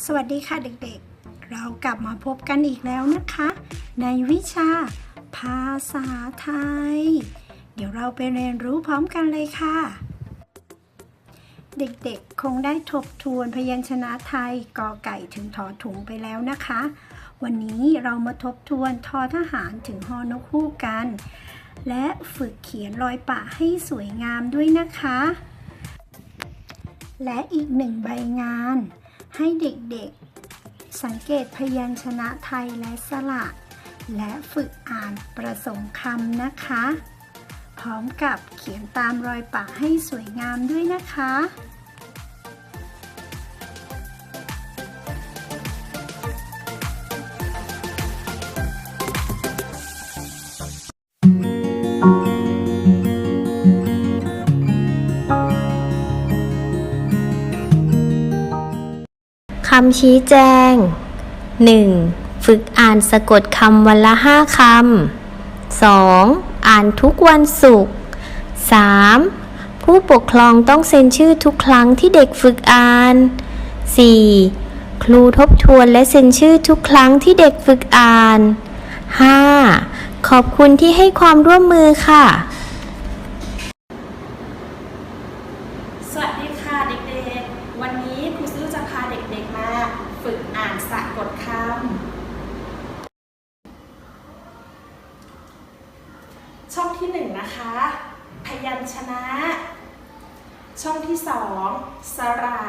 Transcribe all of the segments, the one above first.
สวัสดีค่ะเด็กๆ เรากลับมาพบกันอีกแล้วนะคะ ในวิชา ภาษาไทย เดี๋ยวเราไปเรียนรู้พร้อมกันเลยค่ะ เด็กๆ คงได้ทบทวนพยัญชนะไทยกอไก่ถึงทอถุงไปแล้วนะคะ วันนี้เรามาทบทวนทอทหารถึงฮอนกฮูกกัน และฝึกเขียนรอยปะให้สวยงามด้วยนะคะ และอีกหนึ่งใบงาน ให้เด็กๆ สังเกตพยัญชนะไทยและสระ และฝึกอ่านประสงค์คำนะคะ พร้อมกับเขียนตามรอยปากให้สวยงามด้วยนะคะ คำชี้แจง 1. ฝึกอ่านสะกดคำวันละห้าคำ 2. อ่านทุกวันศุกร์ 3. ผู้ปกครองต้องเซ็นชื่อทุกครั้งที่เด็กฝึกอ่าน 4. ครูทบทวนและเซ็นชื่อทุกครั้งที่เด็กฝึกอ่าน 5. ขอบคุณที่ให้ความร่วมมือค่ะ สวัสดีค่ะเด็กๆ วันนี้ครูซื้อจะพาเด็กๆมา ฝึกอ่านสะกดคำ ช่องที่หนึ่งนะคะ พยัญชนะ ช่องที่สองสระ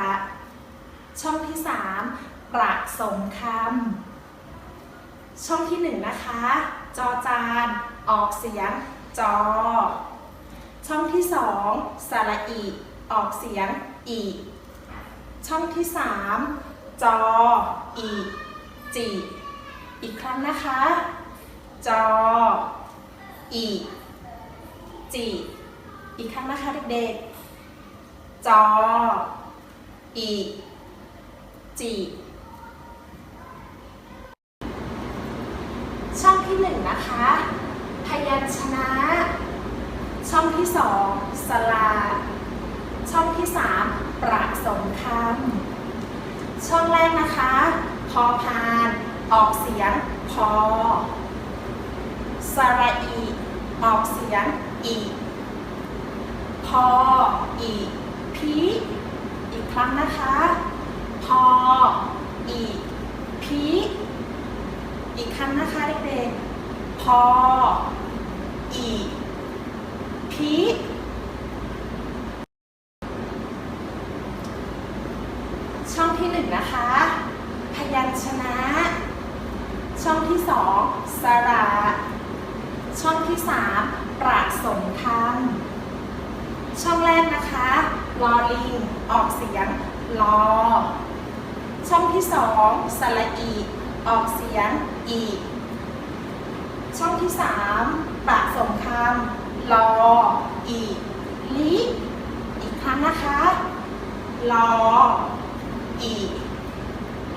ช่องที่สามประสมคำ ช่องที่หนึ่งนะคะ จอจาน ออกเสียง จอ ช่องที่สองสระอี ออกเสียง อี ช่องที่สาม จอ อีจีอีกครั้งนะคะ จอ อีจีอีกครั้งนะคะเด็กๆ จอ อีจีช่องที่หนึ่งนะคะ พยัญชนะ ช่องที่สองสลาช่องที่สามประสมคำ นะคะ พอพาน ออกเสียง พอ สระอี ออกเสียง อี พอ อีพีอีกครั้งนะคะ พอ อีพีอีกครั้งนะคะเด็กๆ พอ อีพี ช่อง ที่หนึ่งนะคะ พยัญชนะ ช่องที่สองสระ ช่องที่สามประสมคำช่องแรกนะคะลอลิงออกเสียงลอ ช่องที่สองสระอี ออกเสียงอีช่องที่สามประสมคำลออีลิอีกครั้งนะคะลอ อี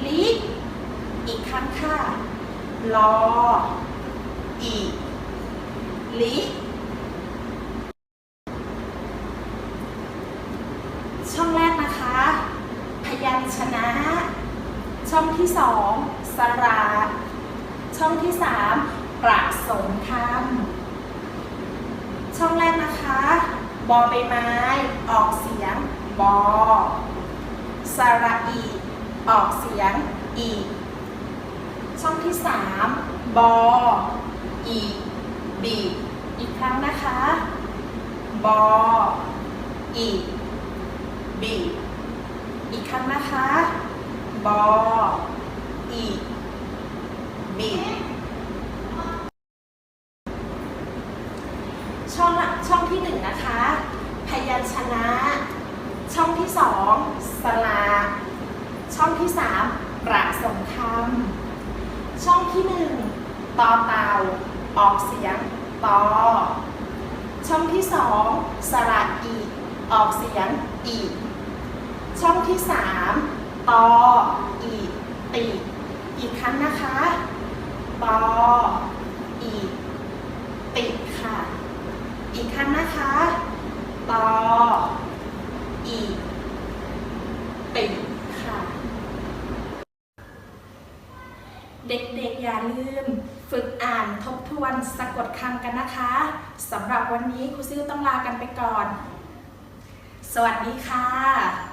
ลิอีกครั้งค่ะลออีลิช่องแรกนะคะ พยัญชนะ ช่องที่สองสระช่องที่สามประสมคำช่องแรกนะคะ บอใบไม้ ออกเสียง บอ สระอี ออกเสียงอีช่องที่สามบออีบีอีกครั้งนะคะบออีบีอีกครั้งนะคะบออีบีช่องช่องที่หนึ่งนะคะ พยัญชนะ ช่องที่สองสลาช่องที่สามประสมคำช่องที่หนึ่งตอเตาออกเสียงตอช่องที่สองสระอีออกเสียงอีช่องที่สามตออีตีอีกครั้งนะคะตออีติค่ะ อีกครั้งนะคะตอ อี ติค่ะ เด็กๆอย่าลืม ฝึกอ่านทบทวนสะกดคำกันนะคะสำหรับวันนี้ครูซิ่วต้องลากันไปก่อน สวัสดีค่ะ